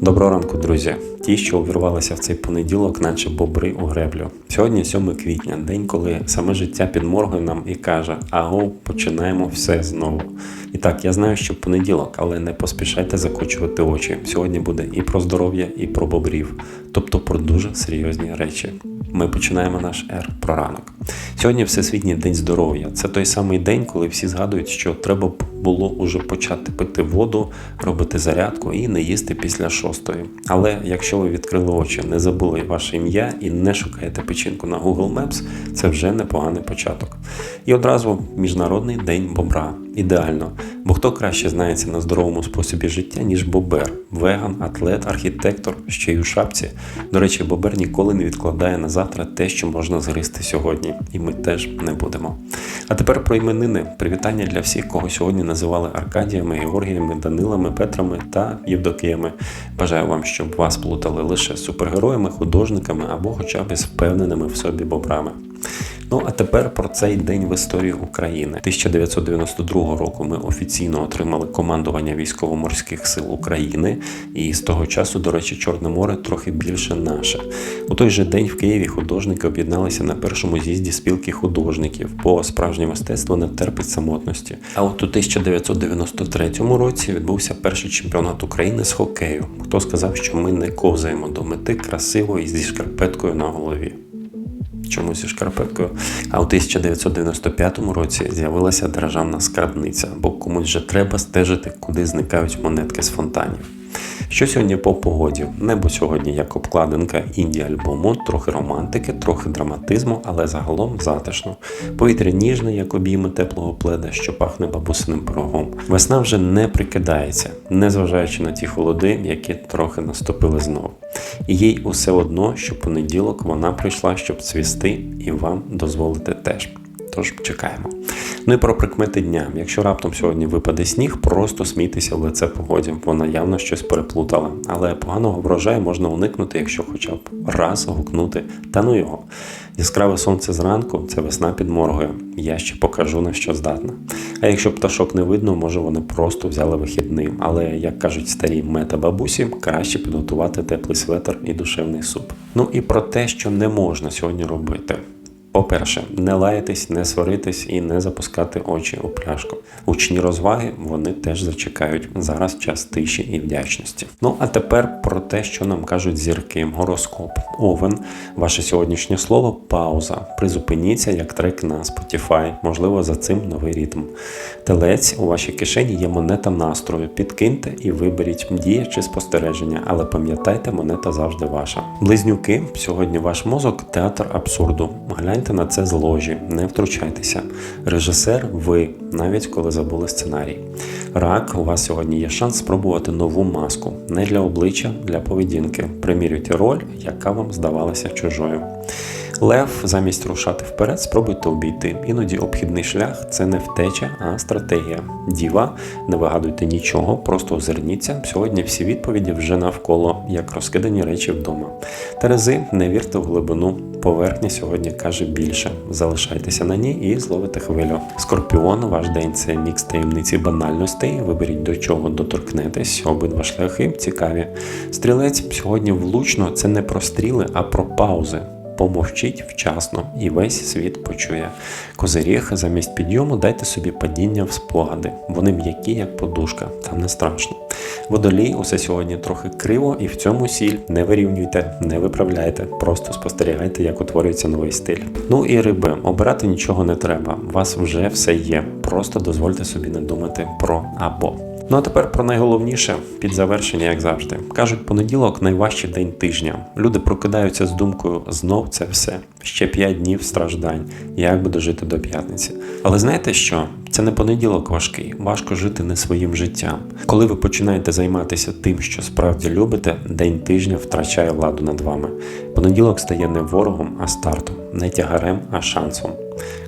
Доброго ранку, друзі. Ті, що увірвалися в цей понеділок, наче бобри у греблю. Сьогодні 7 квітня, день, коли саме життя підморгує нам і каже: Аго, починаємо все знову. І так, я знаю, що понеділок, але не поспішайте закочувати очі. Сьогодні буде і про здоров'я, і про бобрів, тобто про дуже серйозні речі. Ми починаємо наш ер про ранок. Сьогодні Всесвітній день здоров'я. Це той самий день, коли всі згадують, що треба було уже почати пити воду, робити зарядку і не їсти після шостої. Але якщо ви відкрили очі, не забули ваше ім'я і не шукаєте печінку на Google Maps, це вже непоганий початок. І одразу Міжнародний день бобра. Ідеально, бо хто краще знається на здоровому способі життя, ніж бобер, веган, атлет, архітектор, ще й у шапці. До речі, бобер ніколи не відкладає на завтра те, що можна згризти сьогодні, і ми теж не будемо. А тепер про іменини. Привітання для всіх, кого сьогодні називали Аркадіями, Георгіями, Данилами, Петрами та Євдокіями. Бажаю вам, щоб вас плутали лише супергероями, художниками або хоча б з впевненими в собі бобрами. Ну а тепер про цей день в історії України. 1992 року ми офіційно отримали командування військово-морських сил України, і з того часу, до речі, Чорне море трохи більше наше. У той же день в Києві художники об'єдналися на першому з'їзді спілки художників, бо справжнє мистецтво не терпить самотності. А от у 1993 році відбувся перший чемпіонат України з хокею. Хто сказав, що ми не ковзаємо до мети красиво і зі шкарпеткою на голові? Чому і шкарпеткою. А у 1995 році з'явилася державна скарбниця, бо комусь вже треба стежити, куди зникають монетки з фонтанів. Що сьогодні по погоді? Небо сьогодні як обкладинка інді альбому, трохи романтики, трохи драматизму, але загалом затишно. Повітря ніжне, як обійми теплого пледа, що пахне бабусиним пирогом. Весна вже не прикидається, незважаючи на ті холоди, які трохи наступили знову. І їй усе одно, що понеділок вона прийшла, щоб цвісти, і вам дозволити теж. Тож чекаємо. Ну і про прикмети дня. Якщо раптом сьогодні випаде сніг, просто смійтеся в лице погоді. Вона явно щось переплутала. Але поганого врожаю можна уникнути, якщо хоча б раз гукнути. Та ну його. Яскраве сонце зранку це весна підморгує. Я ще покажу на що здатна. А якщо пташок не видно, може вони просто взяли вихідний. Але, як кажуть старі мета-бабусі, краще підготувати теплий светр і душевний суп. Ну і про те, що не можна сьогодні робити. По-перше, не лаятись, не сваритись і не запускати очі у пляшку. Учні розваги вони теж зачекають. Зараз час тиші і вдячності. Ну а тепер про те, що нам кажуть зірки. Гороскоп, овен, ваше сьогоднішнє слово пауза. Призупиніться як трек на Spotify, можливо, за цим новий ритм. Телець у вашій кишені є монета настрою. Підкиньте і виберіть дія чи спостереження, але пам'ятайте, монета завжди ваша. Близнюки, сьогодні ваш мозок театр абсурду. Гляньте на це з ложі, не втручайтеся. Режисер ви, навіть коли забули сценарій. Рак, у вас сьогодні є шанс спробувати нову маску. Не для обличчя, для поведінки. Примірюйте роль, яка вам здавалася чужою. Лев, замість рушати вперед, спробуйте обійти. Іноді обхідний шлях це не втеча, а стратегія. Діва, не вигадуйте нічого, просто озирніться. Сьогодні всі відповіді вже навколо, як розкидані речі вдома. Терези, не вірте в глибину. Поверхня сьогодні каже більше. Залишайтеся на ній і зловите хвилю. Скорпіон, ваш день це мікс таємниці банальностей. Виберіть до чого доторкнетесь. Обидва шляхи цікаві. Стрілець сьогодні влучно це не про стріли, а про паузи. Помовчіть вчасно і весь світ почує. Козиріг замість підйому дайте собі падіння в спогади. Вони м'які, як подушка, там не страшно. Водолій усе сьогодні трохи криво, і в цьому сіль не вирівнюйте, не виправляйте, просто спостерігайте, як утворюється новий стиль. Ну і риби, обирати нічого не треба. У вас вже все є. Просто дозвольте собі не думати про або. Ну а тепер про найголовніше під завершення, як завжди. Кажуть, понеділок найважчий день тижня. Люди прокидаються з думкою знов це все. Ще п'ять днів страждань. Як би дожити до п'ятниці. Але знаєте що? Це не понеділок важкий, важко жити не своїм життям. Коли ви починаєте займатися тим, що справді любите, день тижня втрачає владу над вами. Понеділок стає не ворогом, а стартом, не тягарем, а шансом.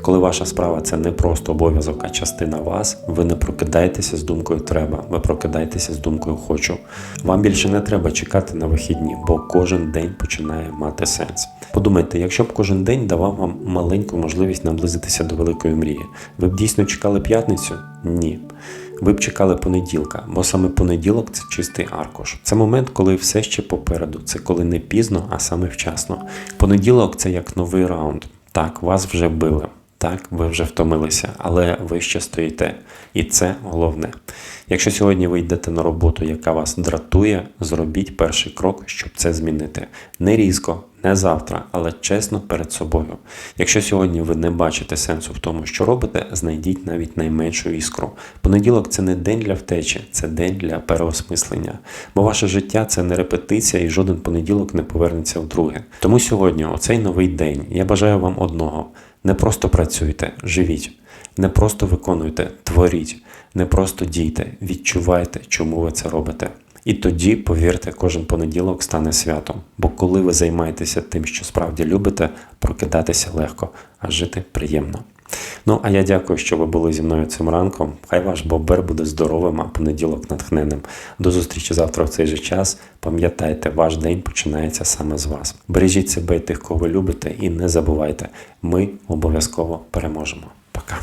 Коли ваша справа це не просто обов'язок, а частина вас, ви не прокидаєтеся з думкою треба, ви прокидаєтеся з думкою хочу. Вам більше не треба чекати на вихідні, бо кожен день починає мати сенс. Подумайте, якщо б кожен кожен день давав вам маленьку можливість наблизитися до великої мрії. Ви б дійсно чекали п'ятницю? Ні. Ви б чекали понеділка, бо саме понеділок це чистий аркуш. Це момент, коли все ще попереду, це коли не пізно, а саме вчасно. Понеділок це як новий раунд. Так, вас вже били. Так, ви вже втомилися, але ви ще стоїте. І це головне. Якщо сьогодні ви йдете на роботу, яка вас дратує, зробіть перший крок, щоб це змінити. Не різко, не завтра, але чесно перед собою. Якщо сьогодні ви не бачите сенсу в тому, що робите, знайдіть навіть найменшу іскру. Понеділок це не день для втечі, це день для переосмислення. Бо ваше життя це не репетиція, і жоден понеділок не повернеться вдруге. Тому сьогодні, оцей новий день, я бажаю вам одного: не просто працюйте, живіть. Не просто виконуйте, творіть, не просто дійте, відчувайте, чому ви це робите. І тоді, повірте, кожен понеділок стане святом. Бо коли ви займаєтеся тим, що справді любите, прокидатися легко, а жити приємно. Ну, а я дякую, що ви були зі мною цим ранком. Хай ваш бобер буде здоровим, а понеділок натхненним. До зустрічі завтра в цей же час. Пам'ятайте, ваш день починається саме з вас. Бережіть себе і тих, кого ви любите, і не забувайте, ми обов'язково переможемо. Пока.